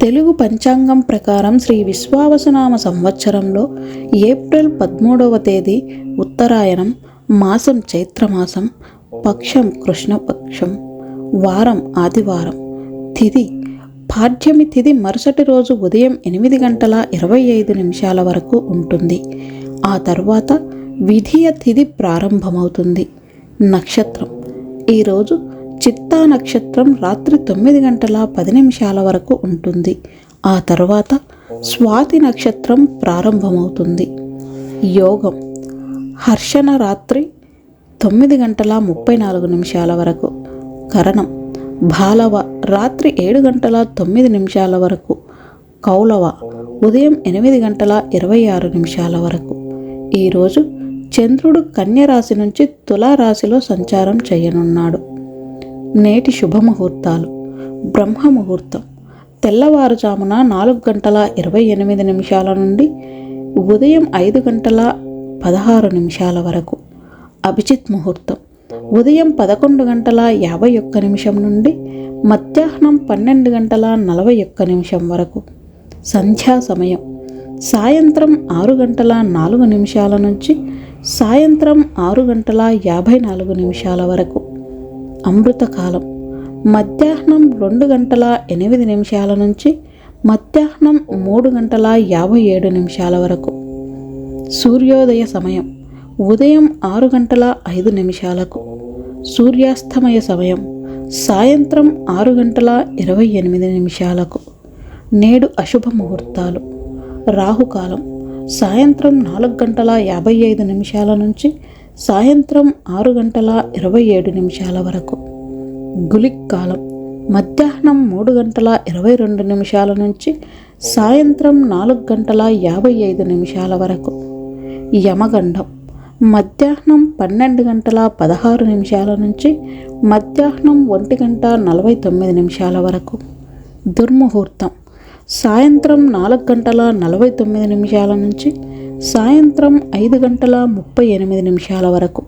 తెలుగు పంచాంగం ప్రకారం శ్రీ విశ్వావసునామ సంవత్సరంలో ఏప్రిల్ పదమూడవ తేదీ ఉత్తరాయణం మాసం చైత్రమాసం పక్షం కృష్ణపక్షం వారం ఆదివారం. తిథి పాడ్యమి తిథి మరుసటి రోజు ఉదయం ఎనిమిది గంటల ఇరవై ఐదు నిమిషాల వరకు ఉంటుంది. ఆ తర్వాత విధియ తిథి ప్రారంభమవుతుంది. నక్షత్రం. ఈరోజు చిత్తా నక్షత్రం రాత్రి తొమ్మిది గంటల పది నిమిషాల వరకు ఉంటుంది. ఆ తర్వాత స్వాతి నక్షత్రం ప్రారంభమవుతుంది. యోగం. హర్షణ రాత్రి తొమ్మిది గంటల ముప్పై నాలుగు నిమిషాల వరకు. కరణం. బాలవ రాత్రి ఏడు గంటల తొమ్మిది నిమిషాల వరకు. కౌలవ ఉదయం ఎనిమిది గంటల ఇరవై ఆరు నిమిషాల వరకు. ఈరోజు చంద్రుడు కన్యరాశి నుంచి తులారాశిలో సంచారం చేయనున్నాడు. నేటి శుభముహూర్తాలు. బ్రహ్మ ముహూర్తం తెల్లవారుజామున నాలుగు గంటల ఇరవై ఎనిమిది నిమిషాల నుండి ఉదయం ఐదు గంటల పదహారు నిమిషాల వరకు. అభిజిత్ ముహూర్తం. ఉదయం పదకొండు గంటల యాభై ఒక్క నిమిషం నుండి మధ్యాహ్నం పన్నెండు గంటల నలభై ఒక్క నిమిషం వరకు. సంధ్యా సమయం. సాయంత్రం ఆరు గంటల నాలుగు నిమిషాల నుంచి సాయంత్రం ఆరు గంటల యాభై నాలుగు నిమిషాల వరకు. అమృతకాలం. మధ్యాహ్నం రెండు గంటల ఎనిమిది నిమిషాల నుంచి మధ్యాహ్నం మూడు గంటల యాభై ఏడు నిమిషాల వరకు. సూర్యోదయ సమయం. ఉదయం ఆరు గంటల ఐదు నిమిషాలకు. సూర్యాస్తమయ సమయం. సాయంత్రం ఆరు గంటల ఇరవై ఎనిమిది నిమిషాలకు. నేడు అశుభ ముహూర్తాలు రాహుకాలం. సాయంత్రం నాలుగు గంటల యాభై ఐదు నిమిషాల నుంచి సాయంత్రం ఆరు గంటల ఇరవై ఏడు నిమిషాల వరకు. గులిక్ కాలం. మధ్యాహ్నం మూడు గంటల ఇరవై రెండు నిమిషాల నుంచి సాయంత్రం నాలుగు గంటల యాభై ఐదు నిమిషాల వరకు. యమగండం. మధ్యాహ్నం పన్నెండు గంటల పదహారు నిమిషాల నుంచి మధ్యాహ్నం ఒంటి గంట నలభై తొమ్మిది నిమిషాల వరకు. దుర్ముహూర్తం. సాయంత్రం నాలుగు గంటల నలభై తొమ్మిది నిమిషాల నుంచి సాయంత్రం ఐదు గంటల ముప్పై ఎనిమిది నిమిషాల వరకు.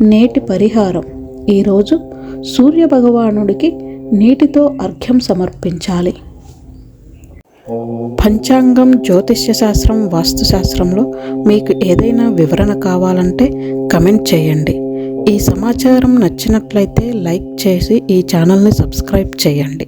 నేటి పరిహారం. ఈరోజు సూర్య భగవానుడికి నీటితో అర్ఘ్యం సమర్పించాలి. పంచాంగం జ్యోతిష్య శాస్త్రం వాస్తుశాస్త్రంలో మీకు ఏదైనా వివరణ కావాలంటే కమెంట్ చేయండి. ఈ సమాచారం నచ్చినట్లయితే లైక్ చేసి ఈ ఛానల్ని సబ్స్క్రైబ్ చేయండి.